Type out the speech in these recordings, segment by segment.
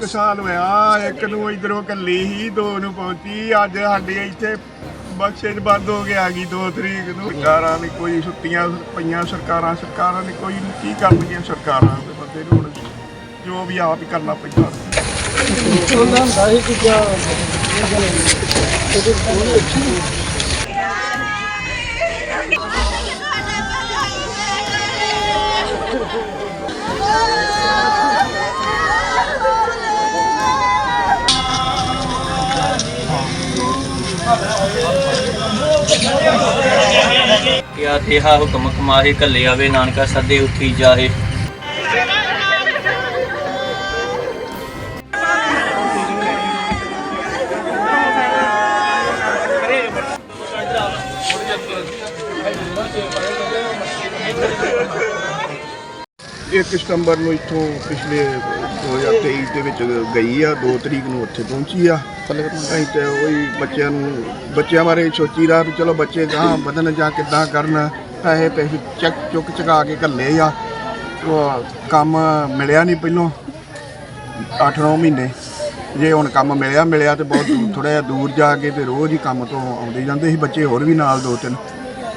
ਇੱਕ ਸਾਲ ਹੋਇਆ, ਇੱਕ ਨੂੰ ਇਧਰੋਂ ਕੱਲੀ ਹੀ, ਦੋ ਨੂੰ ਪਹੁੰਚੀ। ਅੱਜ ਸਾਡੇ ਇੱਥੇ ਬਖਸ਼ੇ ਬੰਦ ਹੋ ਕੇ ਗਈ 2 ਤਰੀਕ ਨੂੰ। ਸਰਕਾਰਾਂ ਨੇ ਕੋਈ ਛੁੱਟੀਆਂ ਪਈਆਂ, ਸਰਕਾਰਾਂ ਸਰਕਾਰਾਂ ਨੇ ਕੋਈ ਕੀ ਕਰਨਗੀਆਂ ਸਰਕਾਰਾਂ ਦੇ ਬੰਦੇ ਨੂੰ ਹੁਣ? ਜੋ ਵੀ ਆਪ ਹੀ ਕਰਨਾ ਪੈਂਦਾ। ਉਹਨਾਂ ਹੁੰਦਾ ਸੀ ਕਿ ਜਾਂ ਕਿਆ ਤੇਹਾ ਹੁਕਮ ਕਮਾਹੇ ਕੱਲੇ ਆਵੇ, ਨਾਨਕਾ ਸੱਦੇ, ਉੱਠੀ ਜਾਹੇ। ਇੱਕ ਸਤੰਬਰ ਨੂੰ ਇੱਥੋਂ ਪਿਛਲੇ 2023 ਦੇ ਵਿੱਚ ਗਈ ਆ 2 ਤਰੀਕ ਨੂੰ ਉੱਥੇ ਪਹੁੰਚੀ ਆ। ਅਸੀਂ ਤੇ ਉਹੀ ਬੱਚਿਆਂ ਨੂੰ, ਬੱਚਿਆਂ ਬਾਰੇ ਸੋਚੀ ਦਾ ਵੀ ਚਲੋ ਬੱਚੇ ਗਾਂ ਵਧਣ ਜਾਂ ਕਿੱਦਾਂ ਕਰਨ, ਪੈਸੇ ਪੈਸੇ ਚੱਕ, ਚੁੱਕ ਚੁਕਾ ਕੇ ਘੱਲੇ ਆ। ਉਹ ਕੰਮ ਮਿਲਿਆ ਨਹੀਂ ਪਹਿਲੋਂ 8-9 ਮਹੀਨੇ। ਜੇ ਹੁਣ ਕੰਮ ਮਿਲਿਆ ਮਿਲਿਆ ਤੇ ਬਹੁਤ ਥੋੜਾ ਜਿਹਾ ਦੂਰ ਜਾ ਕੇ ਤੇ ਰੋਜ਼ ਹੀ ਕੰਮ ਤੋਂ ਆਉਂਦੇ ਜਾਂਦੇ ਸੀ ਬੱਚੇ ਹੋਰ ਵੀ ਨਾਲ ਦੋ ਤਿੰਨ।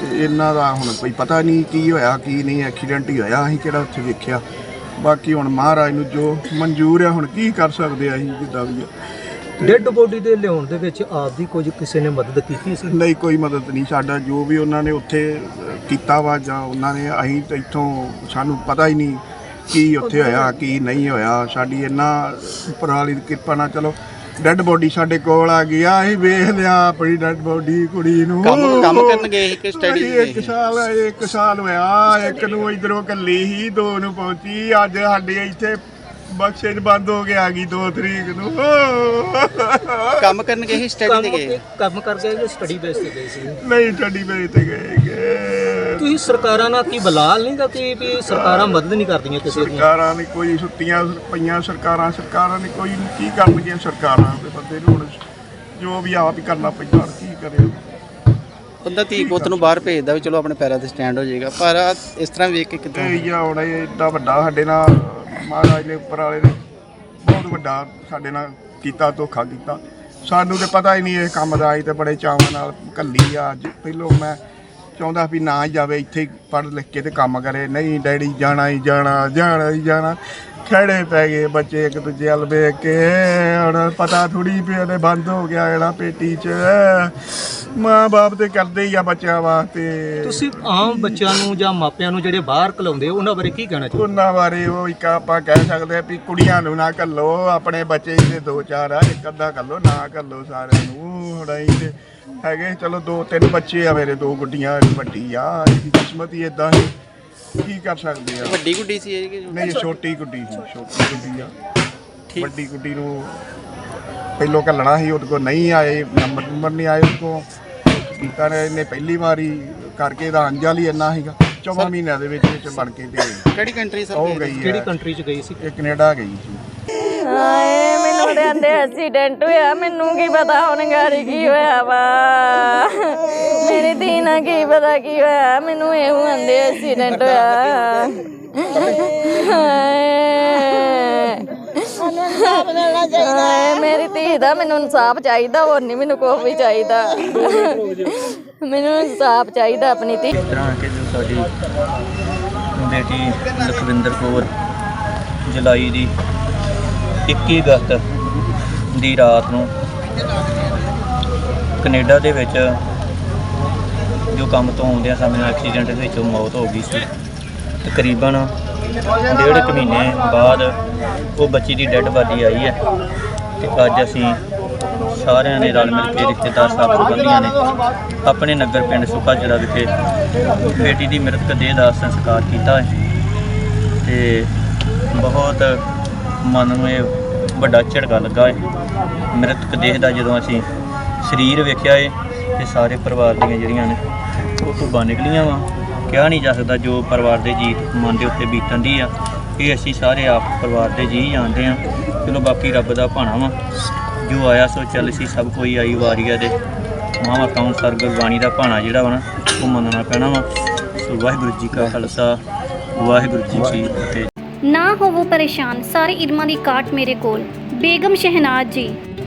ਤੇ ਇਹਨਾਂ ਦਾ ਹੁਣ ਕੋਈ ਪਤਾ ਨਹੀਂ ਕੀ ਹੋਇਆ, ਕੀ ਨਹੀਂ, ਐਕਸੀਡੈਂਟ ਹੀ ਹੋਇਆ, ਅਸੀਂ ਕਿਹੜਾ ਉੱਥੇ ਵੇਖਿਆ। ਬਾਕੀ ਹੁਣ ਮਹਾਰਾਜ ਨੂੰ ਜੋ ਮਨਜ਼ੂਰ ਹੈ ਹੁਣ ਕੀ ਕਰ ਸਕਦੇ ਆ ਅਸੀਂ ਜਿੱਦਾਂ ਵੀ ਆ। ਡੈੱਡ ਬੋਡੀ ਦੇ ਲਿਆਉਣ ਦੇ ਵਿੱਚ ਆਪ ਦੀ ਕੁਝ ਕਿਸੇ ਨੇ ਮਦਦ ਕੀਤੀ ਸੀ? ਨਹੀਂ ਕੋਈ ਮਦਦ ਨਹੀਂ। ਸਾਡਾ ਜੋ ਵੀ ਉਹਨਾਂ ਨੇ ਉੱਥੇ ਕੀਤਾ ਵਾ ਜਾਂ ਉਹਨਾਂ ਨੇ ਅਸੀਂ ਤਾਂ ਇੱਥੋਂ ਸਾਨੂੰ ਪਤਾ ਹੀ ਨਹੀਂ ਕੀ ਉੱਥੇ ਹੋਇਆ ਕੀ ਨਹੀਂ ਹੋਇਆ। ਸਾਡੀ ਇੰਨਾ ਉੱਪਰ ਵਾਲੀ ਦੀ ਕਿਰਪਾ ਨਾਲ ਚਲੋ ਡੈੱਡ ਬੋਡੀ ਸਾਡੇ ਕੋਲ ਆ ਗਈ ਆ ਅਸੀਂ ਵੇਖ ਲਿਆ ਆਪਣੀ ਡੈੱਡ ਬੋਡੀ ਕੁੜੀ ਨੂੰ। ਕੰਮ ਕੰਮ ਕਰਨ ਗਏ ਸੀ ਕਿ ਸਟੱਡੀ ਇੱਕ ਸਾਲ ਇੱਕ ਸਾਲ ਹੋਇਆ ਇੱਕ ਨੂੰ ਇਧਰੋਂ ਕੱਲੀ ਹੀ ਦੋ ਨੂੰ ਪਹੁੰਚੀ। ਅੱਜ ਸਾਡੇ ਇੱਥੇ ਬਖਸ਼ੇ 'ਚ ਬੰਦ ਹੋ ਕੇ ਆ ਗਈ 2 ਤਰੀਕ ਨੂੰ। ਕੰਮ ਕਰਨ ਗਏ ਸੀ ਸਟੱਡੀ ਤੇ ਗਏ? ਕੰਮ ਕਰਕੇ ਜਾਂ ਸਟੱਡੀ ਬੇਸ ਤੇ ਗਏ ਸੀ। ਨਹੀਂ ਛੱਡੀ ਮੇਰੇ ਤੇ ਗਏ ਗਏ ਤੁਸੀਂ ਸਰਕਾਰਾਂ ਨਾਲ ਕੀ ਬਲਾਲ ਨਹੀਂ ਕਰਤੀ ਵੀ ਸਰਕਾਰਾਂ ਮਦਦ ਨਹੀਂ ਕਰਦੀਆਂ ਕਿਸੇ ਦੀ ਸਰਕਾਰਾਂ ਨੇ ਕੋਈ ਛੁੱਟੀਆਂ ਪਈਆਂ ਸਰਕਾਰਾਂ ਸਰਕਾਰਾਂ ਨੇ ਕੋਈ ਕੀ ਕਰਨਗੀਆਂ ਸਰਕਾਰਾਂ ਦੇ ਬੰਦੇ ਨੂੰ ਹੁਣ? ਜੋ ਵੀ ਆਪ ਹੀ ਕਰਨਾ ਪੈਂਦਾ ਕੀ ਕਰੇ? ਬੰਦਾ ਧੀ ਪੁੱਤ ਨੂੰ ਬਾਹਰ ਭੇਜਦਾ ਵੀ ਚਲੋ ਆਪਣੇ ਪੈਰਾਂ ਤੇ ਸਟੈਂਡ ਹੋ ਜਾਏਗਾ ਪਰ ਇਸ ਤਰ੍ਹਾਂ ਵੇਖ ਕੇ ਕਿਦਾਂ? ਇਹ ਹੁਣ ਇਹ ਏਡਾ ਵੱਡਾ ਸਾਡੇ ਨਾਲ ਮਹਾਰਾਜ ਨੇ ਉੱਪਰ ਵਾਲੇ ਨੇ ਬਹੁਤ ਵੱਡਾ ਸਾਡੇ ਨਾਲ ਕੀਤਾ, ਧੋਖਾ ਕੀਤਾ। ਸਾਨੂੰ ਤੇ ਪਤਾ ਹੀ ਨਹੀਂ ਇਹ ਕੰਮ ਦਾ, ਅਸੀਂ ਤੇ ਬੜੇ ਚਾਵਾਂ ਨਾਲ ਕੱਲੀ ਆ। ਅੱਜ ਪਹਿਲੋਂ ਮੈਂ ਚਾਹੁੰਦਾ ਵੀ ਨਾ ਹੀ ਜਾਵੇ, ਇੱਥੇ ਪੜ੍ਹ ਲਿਖ ਕੇ ਤੇ ਕੰਮ ਕਰੇ। ਨਹੀਂ, ਡੈਡੀ ਜਾਣਾ ਹੀ ਜਾਣਾ ਜਾਣਾ ਹੀ ਜਾਣਾ। ਖੜੇ ਪੈ ਗਏ ਬੱਚੇ ਇੱਕ ਦੂਜੇ ਵੱਲ ਵੇਖ ਕੇ। ਹੁਣ ਪਤਾ ਥੋੜੀ ਵੀ ਉਹਦੇ ਬੰਦ ਹੋ ਗਿਆ ਜਿਹੜਾ ਪੇਟੀ 'ਚ। ਮਾਂ ਬਾਪ ਤੇ ਕਰਦੇ ਹੀ ਆ ਬੱਚਿਆਂ ਵਾਸਤੇ। ਤੁਸੀਂ ਆਮ ਬੱਚਿਆਂ ਨੂੰ ਜਾਂ ਮਾਪਿਆਂ ਨੂੰ ਜਿਹੜੇ ਬਾਹਰ ਘਲਾਉਂਦੇ ਹੋ, ਉਹਨਾਂ ਬਾਰੇ ਕੀ ਕਹਿਣਾ ਚਾਹੁੰਦੇ ਉਹਨਾਂ ਬਾਰੇ ਉਹ ਇੱਕ ਆਪਾਂ ਕਹਿ ਸਕਦੇ ਆ ਵੀ ਕੁੜੀਆਂ ਨੂੰ ਨਾ ਘੱਲੋ ਆਪਣੇ ਬੱਚੇ ਇਹਦੇ ਦੋ ਚਾਰ ਆ ਇੱਕ ਅੱਧਾ ਘੱਲੋ ਨਾ ਘੱਲੋ ਸਾਰਿਆਂ ਨੂੰ ਹੁਣ ਅਸੀਂ ਤੇ ਹੈਗੇ ਚਲੋ ਦੋ ਤਿੰਨ ਬੱਚੇ ਆ ਮੇਰੇ ਦੋ ਗੁੱਡੀਆਂ ਇੱਕ ਵੱਡੀ ਆ ਇਹਦੀ ਕਿਸਮਤ ਹੀ ਇਦਾਂ ਹੈ। ਕੀ ਕਰ ਸਕਦੇ ਆ? ਵੱਡੀ ਗੁੱਡੀ ਸੀ ਇਹ ਕਿ ਨਹੀਂ ਛੋਟੀ ਗੁੱਡੀ ਸੀ ਛੋਟੀ ਗੁੱਡੀ ਆ। ਵੱਡੀ ਗੁੱਡੀ ਨੂੰ ਪਹਿਲੋਂ ਘੱਲਣਾ ਸੀ ਉਹਦੇ ਕੋਲ ਨਹੀਂ ਆਏ ਨੰਬਰ ਨੰਬਰ ਨਹੀਂ ਆਏ ਉਹਦੇ ਕੋਲ। ਕੀਤਾ ਨੇ ਇਹਨੇ ਪਹਿਲੀ ਵਾਰੀ ਕਰਕੇ ਇਹਦਾ ਅੰਜਲ ਹੀ ਇੰਨਾ ਸੀਗਾ। 14 ਮਹੀਨਿਆਂ ਦੇ ਵਿੱਚ ਵਿੱਚ ਬਣ ਕੇ ਤੇ ਕਿਹੜੀ ਕੰਟਰੀ ਸਰ? ਹੋ? ਗਈ ਕਿਹੜੀ ਕੰਟਰੀ 'ਚ ਗਈ ਸੀ? ਇਹ ਕੈਨੇਡਾ ਗਈ ਸੀ। ਹਾਏ ਮੈਨੂੰ ਤੇ ਆਂਦੇ ਐਕਸੀਡੈਂਟ ਹੋਇਆ। ਮੈਨੂੰ ਕੀ ਪਤਾ ਹੁਣ ਗਾੜੀ ਕੀ ਹੋਇਆ ਵਾ। ਮੇਰੀ ਧੀ ਨਾਲ ਕੀ ਪਤਾ ਕੀ ਹੋਇਆ। ਮੈਨੂੰ ਇਹੋ ਆਂਦੇ ਐਕਸੀਡੈਂਟ ਹੋਇਆ। ਹਾਏ। ਮੇਰੀ ਧੀ ਦਾ ਮੈਨੂੰ ਇਨਸਾਫ ਚਾਹੀਦਾ ਹੋਰ ਨਹੀਂ ਮੈਨੂੰ ਕੋਈ ਵੀ ਚਾਹੀਦਾ। ਮੈਨੂੰ ਇਨਸਾਫ ਚਾਹੀਦਾ ਆਪਣੀ ਧੀ। ਇਸ ਤਰ੍ਹਾਂ ਕਿ ਜੋ ਸਾਡੀ ਬੇਟੀ ਲਖਵਿੰਦਰ ਕੌਰ ਜੁਲਾਈ ਦੀ 21 ਅਗਸਤ ਦੀ ਰਾਤ ਨੂੰ ਕੈਨੇਡਾ ਦੇ ਵਿੱਚ ਜੋ ਕੰਮ ਤੋਂ ਆਉਂਦਿਆਂ ਸਮੇਂ ਐਕਸੀਡੈਂਟ ਦੇ ਵਿੱਚ ਮੌਤ ਹੋ ਗਈ ਸੀ। ਤਕਰੀਬਨ ਡੇਢ ਕੁ ਮਹੀਨੇ ਬਾਅਦ ਉਹ ਬੱਚੀ ਦੀ ਡੈੱਡ ਬਾਡੀ ਆਈ ਹੈ ਤੇ ਅੱਜ ਅਸੀਂ ਸਾਰਿਆਂ ਨੇ ਰਲ ਮਿਲ ਕੇ ਰਿਸ਼ਤੇਦਾਰ ਸਾਹਿਬ ਸੰਬੰਧੀਆਂ ਨੇ ਆਪਣੇ ਨਗਰ ਪਿੰਡ ਸੁੱਕਾ ਜਿਹੜਾ ਵਿਖੇ ਬੇਟੀ ਦੀ ਮ੍ਰਿਤਕ ਦੇਹ ਦਾ ਸੰਸਕਾਰ ਕੀਤਾ ਹੈ ਤੇ ਬਹੁਤ ਮਨ ਨੂੰ ਇਹ ਵੱਡਾ ਝਟਕਾ ਲੱਗਾ ਹੈ। ਮ੍ਰਿਤਕ ਦੇਹ ਦਾ ਜਦੋਂ ਅਸੀਂ ਸਰੀਰ ਵੇਖਿਆ ਏ ਤੇ ਸਾਰੇ ਪਰਿਵਾਰ ਦੀਆਂ ਜਿਹੜੀਆਂ ਨੇ ਉਹ ਧੁੱਬਾਂ ਨਿਕਲੀਆਂ ਵਾ। ਕਿਹਾ ਨਹੀਂ ਜਾ ਸਕਦਾ ਜੋ ਪਰਿਵਾਰ ਦੇ ਜੀ ਮਨ ਦੇ ਉੱਤੇ ਬੀਤਣ ਦੀ ਆ। ਇਹ ਅਸੀਂ ਸਾਰੇ ਆਪ ਪਰਿਵਾਰ ਦੇ ਜੀ ਜਾਣਦੇ ਆ ਚਲੋ ਬਾਕੀ ਰੱਬ ਦਾ ਭਾਣਾ ਵਾ। ਜੋ ਆਇਆ ਸੋ ਚੱਲ ਸੀ, ਸਭ ਕੋਈ ਆਈ ਵਾਰੀਆ ਦੇ ਮਾਵਾ ਕਾਉਂਸਰ ਗੁਰਬਾਣੀ ਦਾ ਭਾਣਾ ਜਿਹੜਾ ਵਾ ਨਾ, ਉਹ ਮੰਨਣਾ ਪੈਣਾ ਵਾ। ਸੋ ਵਾਹਿਗੁਰੂ ਜੀ ਕਾ ਖਾਲਸਾ, ਵਾਹਿਗੁਰੂ ਜੀ ਕੀ ਫਤਿਹ। ਨਾ ਹੋਵੋ ਪਰੇਸ਼ਾਨ, ਸਾਰੇ ਇਲਮਾਂ ਦੀ ਕਾਟ ਮੇਰੇ ਕੋਲ। ਬੇਗਮ ਸ਼ਹਿਨਾਜ਼ ਜੀ।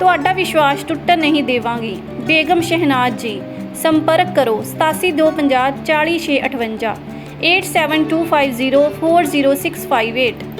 ਤੁਹਾਡਾ ਵਿਸ਼ਵਾਸ ਟੁੱਟਣ ਨਹੀਂ ਦੇਵਾਂਗੀ। ਬੇਗਮ ਸ਼ਹਿਨਾਜ਼ ਜੀ ਸੰਪਰਕ ਕਰੋ 8725 40658 8725040658